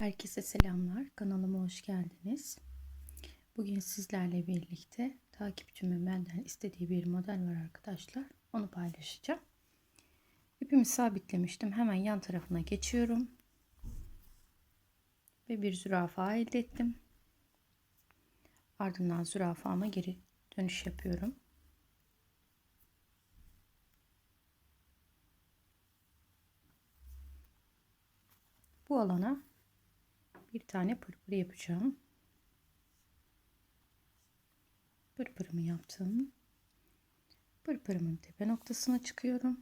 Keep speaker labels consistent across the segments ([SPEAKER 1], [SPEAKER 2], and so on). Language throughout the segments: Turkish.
[SPEAKER 1] Herkese selamlar. Kanalıma hoş geldiniz. Bugün sizlerle birlikte takipçimin benden istediği bir model var arkadaşlar. Onu paylaşacağım. İpimi sabitlemiştim. Hemen yan tarafına geçiyorum. Ve bir zürafa elde ettim. Ardından zürafama geri dönüş yapıyorum. Bu alana bir tane pırpır yapacağım. Pırpırımı yaptım. Pırpırımın tepe noktasına çıkıyorum.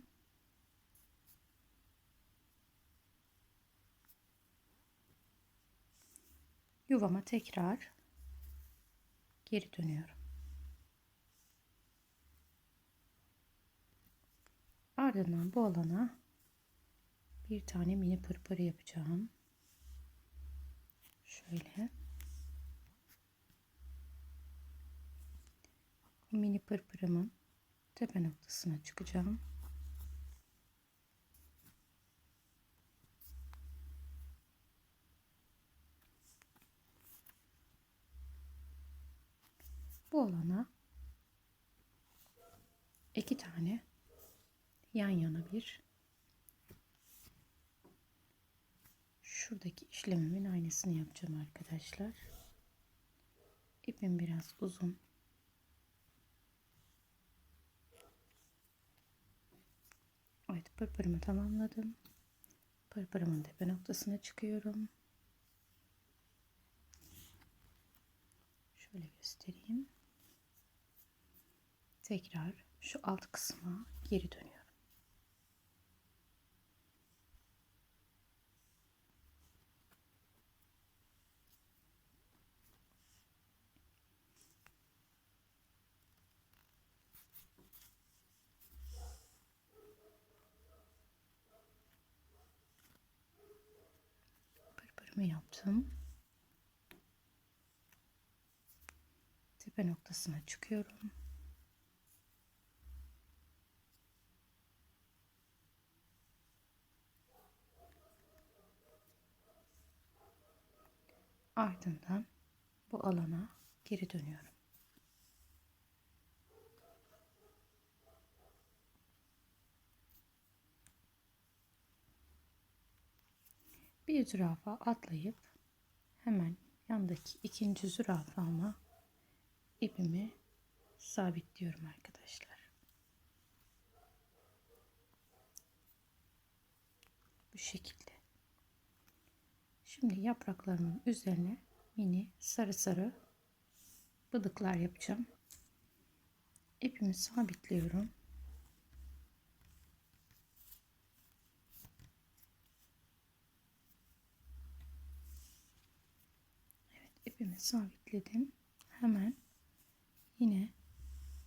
[SPEAKER 1] Yuvama tekrar geri dönüyorum. Ardından bu alana bir tane mini pırpır yapacağım. Şöyle. Mini pırpırımın tepe noktasına çıkacağım. Bu alana iki tane yan yana bir şuradaki işlemimin aynısını yapacağım arkadaşlar. İpim biraz uzun. Evet pırpırımı tamamladım. Pırpırımın tepe noktasına çıkıyorum. Şöyle göstereyim. Tekrar şu alt kısma geri dönüyorum. Pırpırımı yaptım. Tepe noktasına çıkıyorum. Ardından bu alana geri dönüyorum. Bir zürafa atlayıp hemen yandaki ikinci zürafama ipimi sabitliyorum arkadaşlar. Bu şekilde. Şimdi yapraklarımın üzerine mini sarı sarı bıdıklar yapacağım. İpimi sabitliyorum. Evet ipimi sabitledim. Hemen yine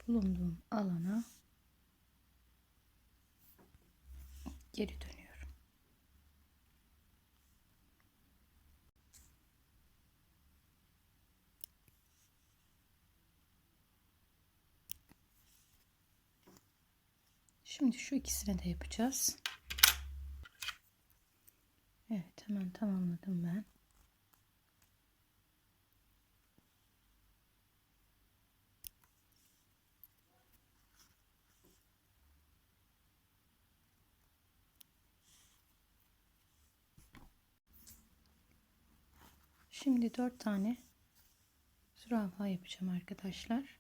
[SPEAKER 1] bulunduğum alana geri dönüyorum. Şimdi şu ikisini de yapacağız. Evet hemen tamamladım ben. Şimdi dört tane zürafa yapacağım arkadaşlar.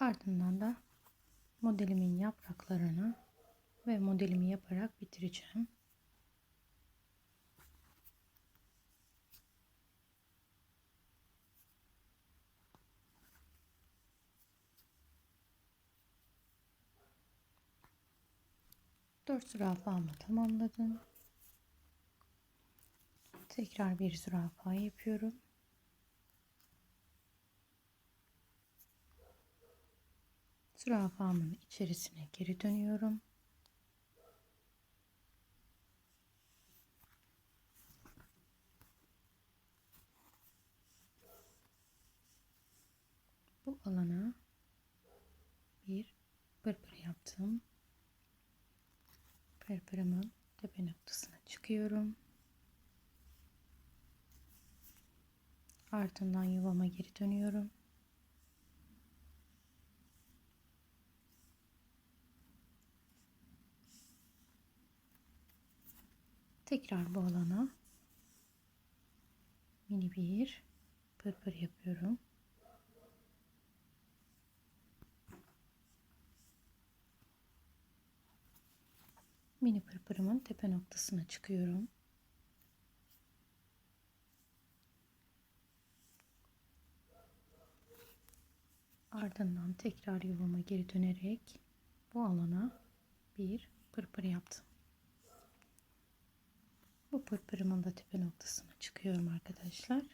[SPEAKER 1] Ardından da modelimin yapraklarını ve modelimi yaparak bitireceğim. Dört zürafamı tamamladım. Tekrar bir zürafa yapıyorum. Zürafamın içerisine geri dönüyorum. Bu alana bir pırpır yaptım. Pırpırımın tepe noktasına çıkıyorum. Ardından yuvama geri dönüyorum. Tekrar bu alana mini bir pırpır yapıyorum. Mini pırpırımın tepe noktasına çıkıyorum. Ardından tekrar yuvama geri dönerek bu alana bir pırpır yaptım. Bu pırpırımın da tepe noktasına çıkıyorum arkadaşlar.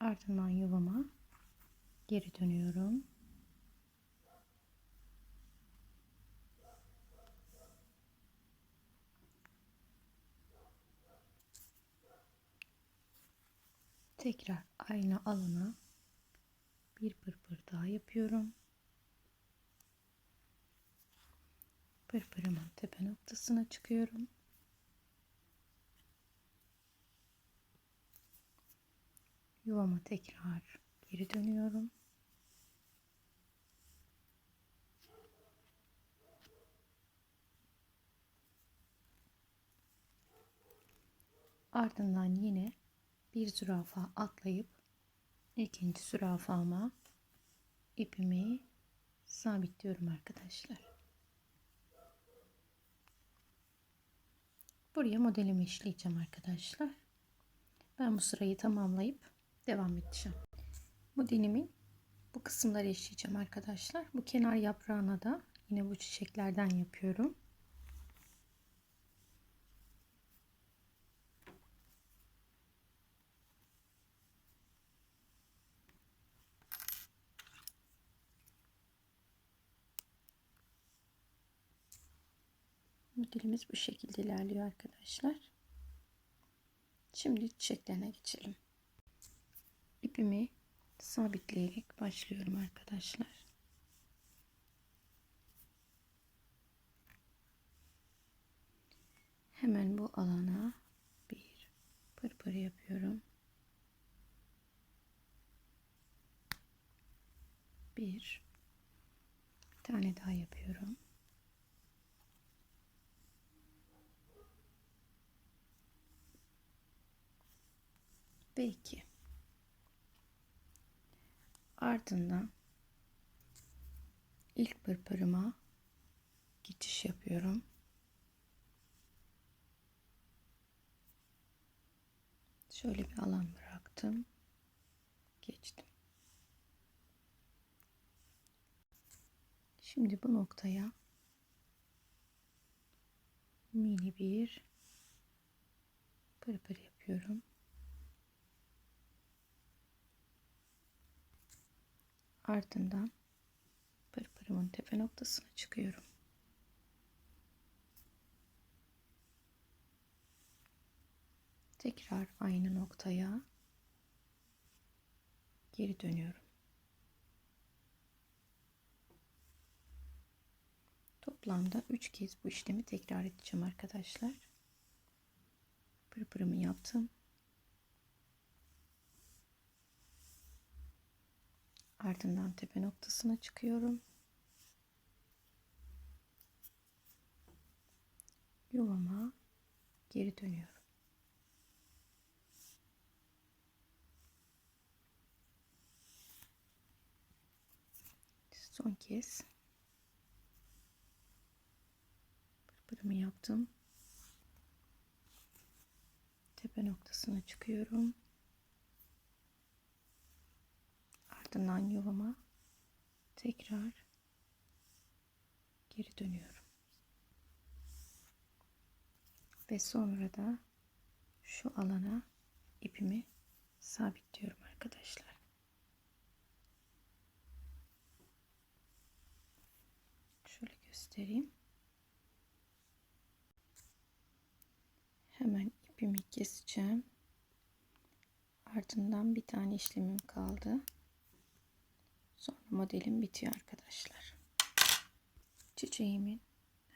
[SPEAKER 1] Ardından yuvama geri dönüyorum. Tekrar aynı alana bir pırpır daha yapıyorum. Pırpırımın tepe noktasına çıkıyorum. Yuvama tekrar geri dönüyorum. Ardından yine bir zürafa atlayıp ikinci zürafama ipimi sabitliyorum arkadaşlar. Buraya modelimi işleyeceğim arkadaşlar. Ben bu sırayı tamamlayıp devam edeceğim. Modelimin bu kısımları işleyeceğim arkadaşlar. Bu kenar yaprağına da yine bu çiçeklerden yapıyorum. Modelimiz bu şekilde ilerliyor arkadaşlar. Şimdi çiçeklerine geçelim. İpimi sabitleyerek başlıyorum arkadaşlar. Hemen bu alana bir pırpır yapıyorum. Bir, tane daha yapıyorum. Ve 2. Ardından ilk pırpırıma geçiş yapıyorum. Şöyle bir alan bıraktım. Geçtim. Şimdi bu noktaya mini bir pırpır yapıyorum. Ardından pırpırımın tepe noktasına çıkıyorum. Tekrar aynı noktaya geri dönüyorum. Toplamda 3 kez bu işlemi tekrar edeceğim arkadaşlar. Pırpırımı yaptım. Ardından tepe noktasına çıkıyorum. Yuvama geri dönüyorum. Son kez pırpırımı yaptım. Tepe noktasına çıkıyorum. Ardından yuvama tekrar geri dönüyorum. Ve sonra da şu alana ipimi sabitliyorum arkadaşlar. Şöyle göstereyim. Hemen ipimi keseceğim. Ardından bir tane işlemim kaldı. Sonra modelim bitiyor arkadaşlar. Çiçeğimin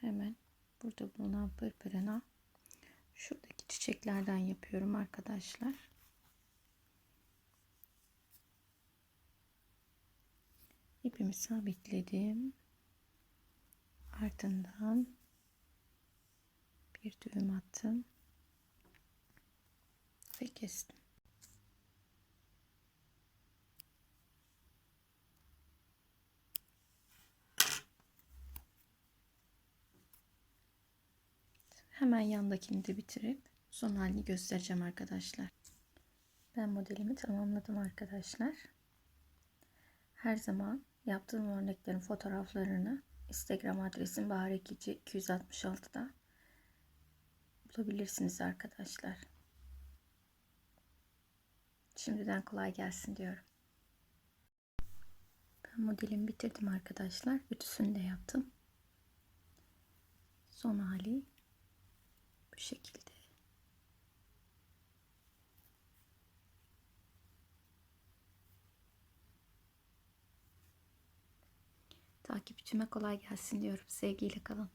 [SPEAKER 1] hemen burada bulunan pırpırına Şuradaki çiçeklerden yapıyorum arkadaşlar. İpimi sabitledim. Ardından bir düğüm attım ve kestim. Hemen yandakini de bitirip son halini göstereceğim arkadaşlar. Ben modelimi tamamladım arkadaşlar. Her zaman yaptığım örneklerin fotoğraflarını Instagram adresim baharekici 266'da bulabilirsiniz arkadaşlar. Şimdiden kolay gelsin diyorum. Ben modelimi bitirdim arkadaşlar. Ütüsünü de yaptım. Son hali bu şekilde. Takipçime kolay gelsin diyorum. Sevgiyle kalın.